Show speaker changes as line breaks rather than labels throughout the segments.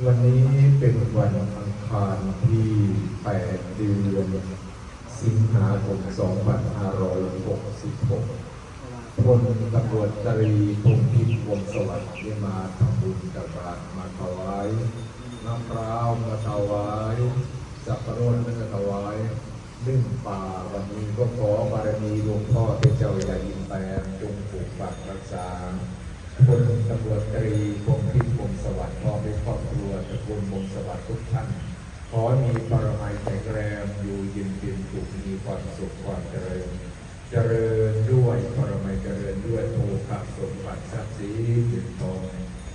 วันนี้เป็นวันอังคารที่ 8 เดือนสิงหาคม 2566พลตำรวจตรีพงพิษวงศ์สวัสดิ์ได้มาทำบุญกับบาตรมาถวายน้ำพร้าวมาถวายสับปะรดมาถวายนึ่งป่าวันนี้ก็ขอบารมีหลวง ลตำรวจตรีพงพิษวงศ์สวัสดิ์พร้อมด้วยครอบครัวตระกูลวงศ์สวัสดิ์ทุกท่าน ขอมีปรมัยแข็งแรงอยู่ยินเป็นสุขมีความสุขความเจริญ เจริญด้วยปรมัยเจริญด้วยโภคสมบัติทรัพย์สินเงินทอง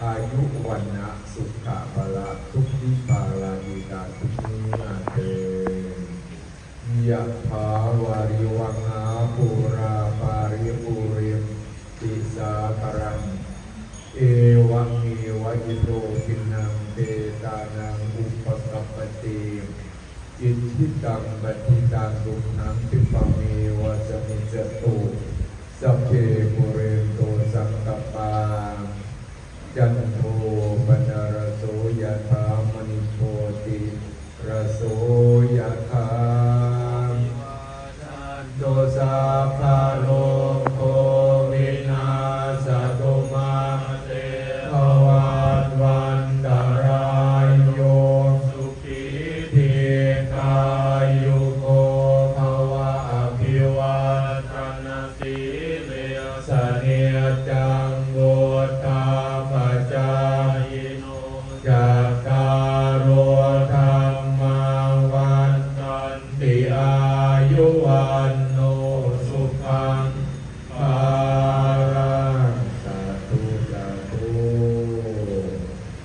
อายุวันนะสุขะพละทุกทิปาลาดีกาทุกนี้นาเตยะภาวาริวังอาปูร กินังเตตานังอุปสรปปติอินทิตังปฏิตังบุญนังทิปังเมวะจะมิจตุสัพเพ